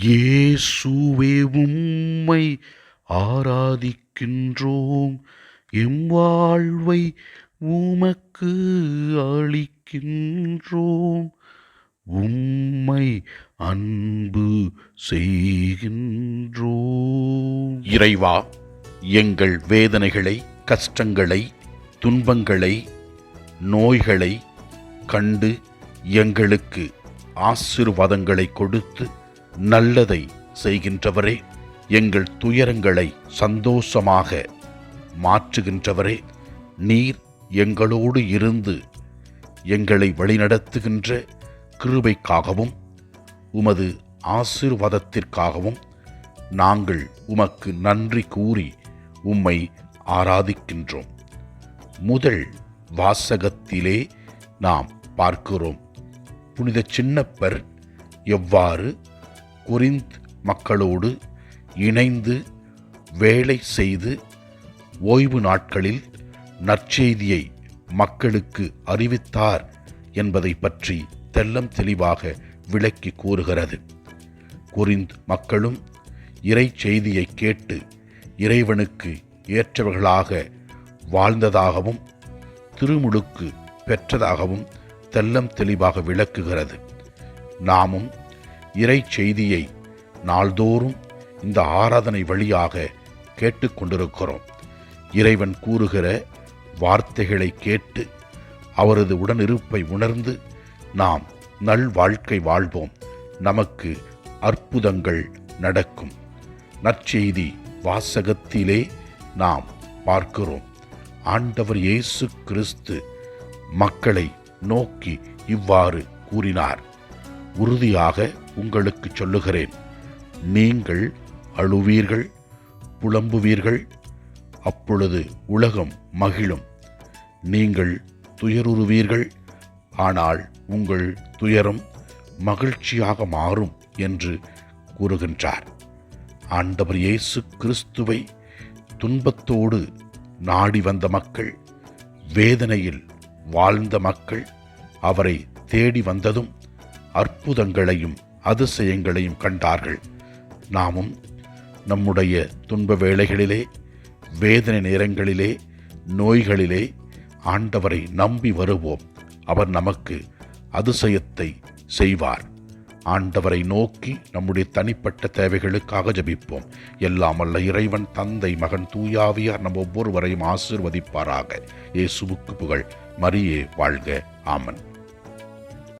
இயேசுவே உம்மை ஆராதிக்கின்றோம். எம் வாழ்வை உமக்கு அளிக்கின்றோம். உம்மை அன்பு செய்கின்றோம். இறைவா எங்கள் வேதனைகளை கஷ்டங்களை துன்பங்களை நோய்களை கண்டு எங்களுக்கு ஆசிர்வாதங்களை கொடுத்து நல்லதை செய்கின்றவரே எங்கள் துயரங்களை சந்தோஷமாக மாற்றுகின்றவரே நீர் எங்களோடு இருந்து எங்களை வழிநடத்துகின்ற கிருபைக்காகவும் உமது ஆசீர்வாதத்திற்காகவும் நாங்கள் உமக்கு நன்றி கூறி உம்மை ஆராதிக்கின்றோம். முதல் வாசகத்திலே நாம் பார்க்கிறோம். புனித சின்னப்பர் எவ்வாறு குறிந்த் மக்களோடு இணைந்து வேலை செய்து ஓய்வு நாட்களில் நற்செய்தியை மக்களுக்கு அறிவித்தார் என்பதை பற்றி தெல்லம் தெளிவாக விளக்கி கூறுகிறது. குறிந்த் மக்களும் இறை செய்தியை கேட்டு இறைவனுக்கு ஏற்றவர்களாக வாழ்ந்ததாகவும் திருமுழுக்கு பெற்றதாகவும் தெல்லம் தெளிவாக விளக்குகிறது. நாமும் இறை செய்தியை நாள்தோறும் இந்த ஆராதனை வழியாக கேட்டுக்கொண்டிருக்கிறோம். இறைவன் கூறுகிற வார்த்தைகளை கேட்டு அவரது உடனிருப்பை உணர்ந்து நாம் நல் வாழ்க்கை வாழ்வோம். நமக்கு அற்புதங்கள் நடக்கும். நற்செய்தி வாசகத்திலே நாம் பார்க்கிறோம். ஆண்டவர் இயேசு கிறிஸ்து மக்களை நோக்கி இவ்வாறு கூறினார். உறுதியாக உங்களுக்கு சொல்லுகிறேன். நீங்கள் அழுவீர்கள் புலம்புவீர்கள் அப்பொழுது உலகம் மகிழும். நீங்கள் துயருறுவீர்கள் ஆனால் உங்கள் துயரம் மகிழ்ச்சியாக மாறும் என்று கூறுகின்றார். ஆண்டவர் இயேசு கிறிஸ்துவை துன்பத்தோடு நாடி வந்த மக்கள் வேதனையில் வாழ்ந்த மக்கள் அவரை தேடி வந்ததும் அற்புதங்களையும் அதிசயங்களையும் கண்டார்கள். நாமும் நம்முடைய துன்ப வேளைகளிலே வேதனை நேரங்களிலே நோய்களிலே ஆண்டவரை நம்பி வருவோம். அவர் நமக்கு அதிசயத்தை செய்வார். ஆண்டவரை நோக்கி நம்முடைய தனிப்பட்ட தேவைகளுக்காக ஜபிப்போம். எல்லாம் அல்ல இறைவன் தந்தை மகன் தூயாவியார் நம் ஒவ்வொருவரையும் ஆசிர்வதிப்பாராக. இயேசுவுக்கு புகழ். மரியே வாழ்க. ஆமன்.